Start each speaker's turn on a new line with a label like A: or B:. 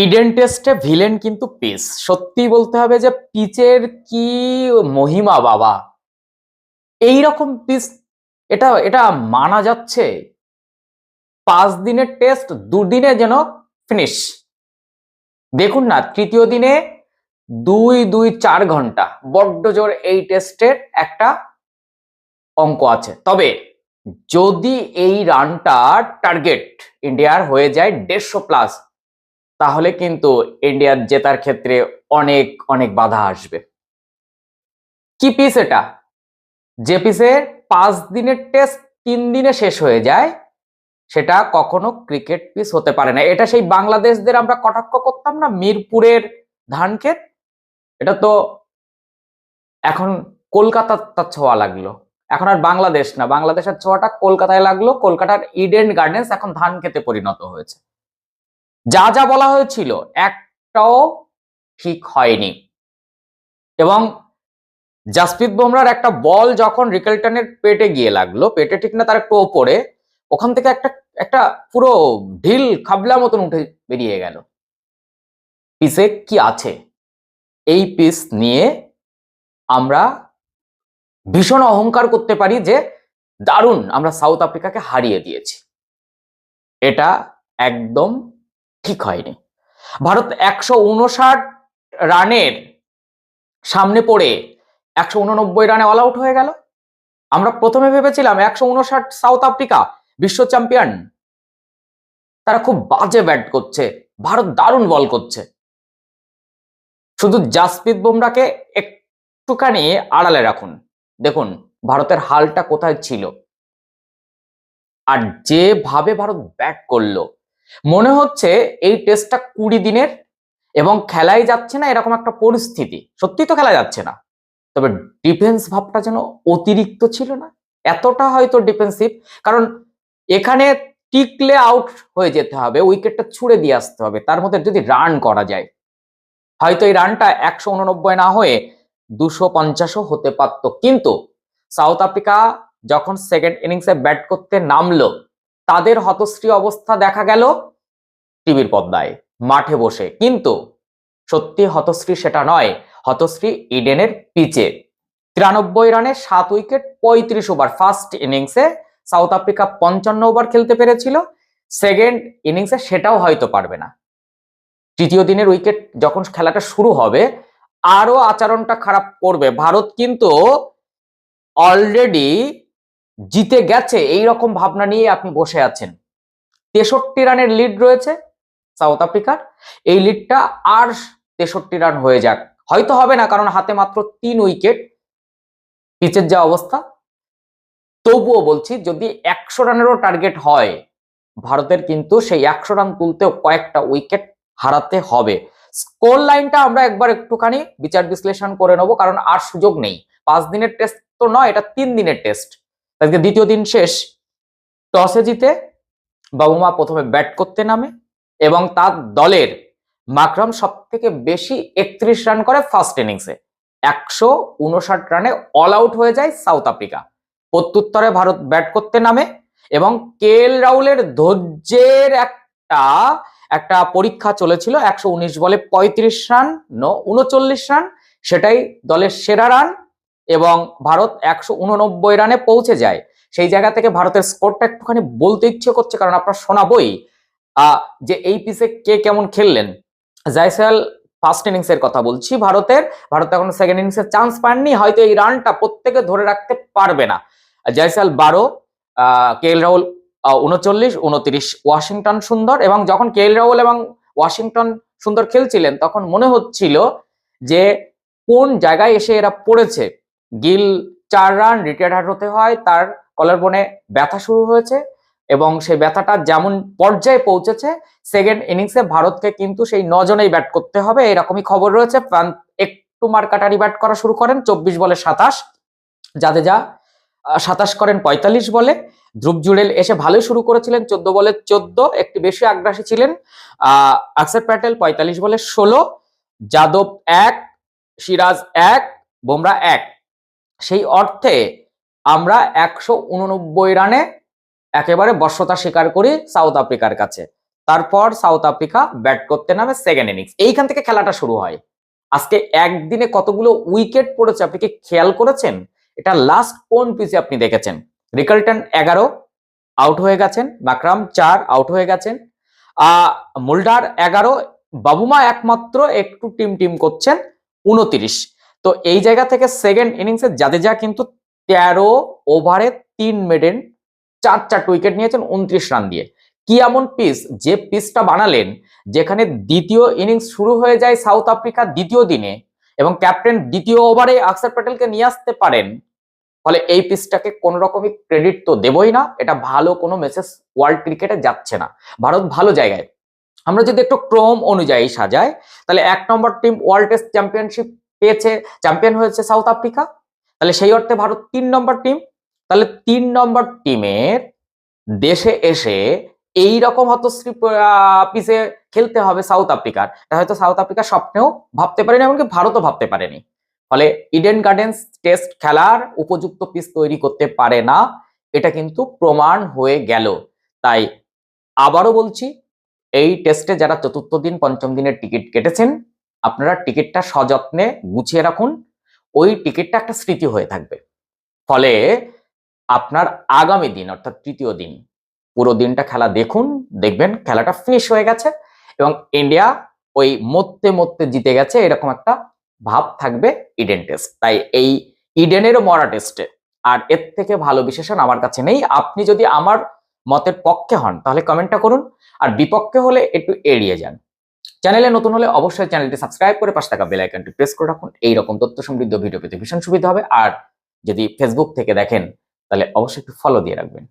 A: Eden টেস্টে villain কিন্তু piece সত্যি বলতে হবে যে পিচের কি মহিমা বাবা। এই রকম পিচ এটা এটা মানা যাচ্ছে। পাঁচ দিনের টেস্ট দুদিনে যেন ফিনিশ দেখুন না, তৃতীয় দিনে দুই দুই, চার ঘণ্টা। বড্ড জোর এই টেস্টের একটা অঙ্ক আছে। তবে যদি এই রানটা টার্গেট ইন্ডিয়ার হয়ে যায় দেড়শো প্লাস তাহলে কিন্তু ইন্ডিয়ার জেতার ক্ষেত্রে অনেক অনেক বাধা আসবে। কি পিস এটা? যে পিসে পাঁচ দিনের টেস্ট তিন দিনে শেষ হয়ে যায়, সেটা কখনো ক্রিকেট পিস হতে পারে না। এটা সেই বাংলাদেশদের আমরা কটাক্ষ করতাম না? মিরপুরের ধানক্ষেত? এটা তো এখন কলকাতার তার ছোঁয়া লাগল। এখন আর বাংলাদেশ না। বাংলাদেশের ছোঁয়াটা কলকাতায় লাগল। কলকাতার ইডেন গার্ডেন্স এখন ধান খেতে পরিণত হয়েছে। যা যা বলা হয়েছিল একটাও ঠিক হয়নি। এবং জাসপ্রীত বুমরার একটা বল যখন রিকেলটনের পেটে গিয়ে লাগল, পেটে ঠিক না তার একটু ওপরে, ওখান থেকে একটা একটা পুরো ঢিল খাবলা মতন উঠে বেরিয়ে গেল। পিসে কি আছে? এই পিস নিয়ে আমরা ভীষণ অহংকার করতে পারি যে দারুণ আমরা সাউথ আফ্রিকাকে হারিয়ে দিয়েছি। এটা একদম ঠিক হয়নি। ভারত একশো উনষাট রানের সামনে পড়ে একশো উননব্বই রানে অল আউট হয়ে গেল। আমরা প্রথমে ভেবেছিলাম একশো উনষাট সাউথ আফ্রিকা বিশ্ব চ্যাম্পিয়ন। তারা খুব বাজে ব্যাট করছে। ভারত দারুণ বল করছে। শুধু জাসপ্রীত বুমরাকে একটুখানি আড়ালে রাখুন। দেখুন, ভারতের হালটা কোথায় ছিল। আর যেভাবে ভারত ব্যাট করল মনে হচ্ছে এই টেস্টটা কুড়ি দিনের এবং খেলাই যাচ্ছে না, এরকম একটা পরিস্থিতি। সত্যি তো খেলা যাচ্ছে না। তবে ডিফেন্স ভাবটা যেন অতিরিক্ত ছিল না? এতটা হয়তো ডিফেন্সিভ কারণ এখানে টিকলে আউট হয়ে যেতে হবে উইকেটটা ছুড়ে দিয়ে আসতে হবে, তার মধ্যে যদি রান করা যায়। হয়তো এই রানটা একশো উননব্বই না হয়ে দুশো পঞ্চাশও হতে পারত। কিন্তু সাউথ আফ্রিকা যখন সেকেন্ড ইনিংসে ব্যাট করতে নামলো তাদের হতশ্রী অবস্থা দেখা গেল টিভির পর্দায় মাঠে বসে। কিন্তু সত্যি হতশ্রী সেটা নয়, হতশ্রী ইডেনের পিচে। তিরানব্বই রানে সাত উইকেট, পঁয়ত্রিশ ওভার। ফার্স্ট ইনিংসে সাউথ আফ্রিকা পঞ্চান্ন ওভার খেলতে পেরেছিল। সেকেন্ড ইনিংসে সেটাও হয়তো পারবে না। তৃতীয় দিনের উইকেট যখন খেলাটা শুরু হবে আরও আচরণটা খারাপ করবে। ভারত কিন্তু অলরেডি জিতে গেছে এই রকম ভাবনা নিয়ে আপনি বসে আছেন। তেষট্টি রানের লিড রয়েছে সাউথ আফ্রিকার এই লিডটা আর তেষট্টি রান হয়ে যাক। হয়তো হবে না, কারণ হাতে মাত্র তিন উইকেট পিচের যা অবস্থা। তবুও বলছি, যদি একশো রানেরও টার্গেট হয়, ভারতের কিন্তু সেই একশো রান তুলতেও কয়েকটা উইকেট হারাতে হবে। স্কোর লাইনটা আমরা একবার একটুখানি বিচার বিশ্লেষণ করে নেব, কারণ আর সুযোগ নেই। পাঁচ দিনের টেস্ট তো নয়, এটা তিন দিনের টেস্ট আজকে দ্বিতীয় দিন শেষ। টসে জিতে বাবুমা প্রথমে ব্যাট করতে নামে এবং তার দলের মাকরাম সব থেকে বেশি একত্রিশ রান করে ফার্স্ট ইনিংসে। একশো উনষাট রানে অল আউট হয়ে যায় সাউথ আফ্রিকা। প্রত্যুত্তরে ভারত ব্যাট করতে নামে এবং কে এল রাহুলের ধৈর্যের একটা একটা পরীক্ষা চলেছিল একশো উনিশ বলে পঁয়ত্রিশ রান, নো, উনচল্লিশ রান, সেটাই দলের সেরা রান। এবং ভারত একশো উননব্বই রানে পৌঁছে যায়। সেই জায়গা থেকে ভারতের স্কোরটা একটুখানি বলতে ইচ্ছে করছে, কারণ আপনার শোনাবই যে এই পিসে কে কেমন খেললেন। জাইসাল ফার্স্ট ইনিংস এর কথা বলছি, ভারতের, ভারত এখন সেকেন্ড ইনিংস এর চান্স পাননি, হয়তো এই রানটা প্রত্যেকে ধরে রাখতে পারবে না। জয়সাল বারো কে এল রাহুল উনচল্লিশ, উনত্রিশ, ওয়াশিংটন সুন্দর এবং যখন কে এল রাহুল এবং ওয়াশিংটন সুন্দর খেলছিলেন, তখন মনে হচ্ছিল যে কোন জায়গায় এসে এরা পড়েছে। গিল চার রান রিটায়ার হতে হয়, তার কলার বনে ব্যথা শুরু হয়েছে এবং সেই ব্যথাটা যেমন পর্যায়ে পৌঁছেছে সেকেন্ড ইনিংসে ভারতকে কিন্তু সেই নজনেই ব্যাট করতে হবে। এরকমই খবর রয়েছে একটু মার্কাটারি ব্যাট করা শুরু করেন, চব্বিশ বলে সাতাশ। জাদেজা সাতাশ করেন পঁয়তাল্লিশ বলে। ধ্রুব জুড়েল এসে ভালোই শুরু করেছিলেন, চোদ্দ বলে চোদ্দ, একটু বেশি আগ্রাসী ছিলেন। আহ, আকসর প্যাটেল পঁয়তাল্লিশ বলে ষোলো, যাদব এক, সিরাজ এক, বুমরা এক। সেই অর্থে আমরা একশো উননব্বই রানে একেবারে বর্ষতা স্বীকার করি সাউথ আফ্রিকার কাছে। তারপর সাউথ আফ্রিকা ব্যাট করতে নামে সেকেন্ড ইনিংস। এইখান থেকে খেলাটা শুরু হয়। আজকে একদিনে কতগুলো উইকেট পড়েছে আপনি কি খেয়াল করেছেন? এটা লাস্ট কোন পিচে আপনি দেখেছেন? রিকালটন এগারো আউট হয়ে গেছেন। মাকরাম চার আউট হয়ে গেছেন। মুল্ডার এগারো, বাবুমা একমাত্র একটু টিম টিম করছেন। উনতিরিশ। তো এই জায়গা থেকে সেকেন্ড ইনিংসে জাদেজা কিন্তু তেরো ওভারে তিন মেডেন চার চারটে উইকেট নিয়েছেন উনত্রিশ রান দিয়ে। কি এমন পিস যে পিসটা বানালেন, যেখানে দ্বিতীয় ইনিংস শুরু হয়ে যায় সাউথ আফ্রিকার দ্বিতীয় দিনে এবং ক্যাপ্টেন দ্বিতীয় ওভারে আকসার প্যাটেলকে নিয়ে আসতে পারেন, ফলে এই পিসটাকে কোন রকমই ক্রেডিট তো দেবই না। এটা ভালো কোনো মেসেজ ওয়ার্ল্ড ক্রিকেটে যাচ্ছে না। ভারত ভালো জায়গায়। আমরা যদি একটু ক্রম অনুযায়ী সাজাই, তাহলে এক নম্বর টিম ওয়ার্ল্ড টেস্ট চ্যাম্পিয়নশিপ পেয়েছে চ্যাম্পিয়ন হয়েছে সাউথ আফ্রিকা তাহলে সেই অর্থে ভারত তিন নম্বর টিম তাহলে তিন নম্বর টিমের দেশে এসে এই রকম হতশ্রী পিসে খেলতে হবে সাউথ আফ্রিকার হয়তো সাউথ আফ্রিকা স্বপ্নেও ভাবতে পারেনি, এমনকি ভারতও ভাবতে পারেনি। ফলে ইডেন গার্ডেন্স টেস্ট খেলার উপযুক্ত পিস তৈরি করতে পারে না। এটা কিন্তু প্রমাণ হয়ে গেল। তাই আবারও বলছি, এই টেস্টে যারা চতুর্থ দিন, পঞ্চম দিনের টিকিট কেটেছেন আপনারা টিকিটটা সযত্নে গুছিয়ে রাখুন। ওই টিকিটটা একটা স্মৃতি হয়ে থাকবে। ফলে আপনার আগামী দিন, অর্থাৎ তৃতীয় দিন, পুরো দিনটা খেলা দেখুন, দেখবেন খেলাটা ফিনিশ হয়ে গেছে এবং ইন্ডিয়া ওই মরতে মরতে জিতে গেছে এরকম একটা ভাব থাকবে ইডেন টেস্ট তাই এই ইডেনেরও মরা টেস্টে আর এর থেকে ভালো বিশেষণ আমার কাছে নেই। আপনি যদি আমার মতের পক্ষে হন, তাহলে কমেন্টটা করুন। আর বিপক্ষে হলে একটু এড়িয়ে যান। চ্যানেলে নতুন হলে অবশ্যই চ্যানেলটি সাবস্ক্রাইব করে পাশে থাকা বেল আইকনটি প্রেস করে রাখুন। এইরকম তথ্য সমৃদ্ধ ভিডিও পেতে ভীষণ সুবিধা হবে। আর যদি ফেসবুক থেকে দেখেন, তাহলে অবশ্যই একটু ফলো দিয়ে রাখবেন।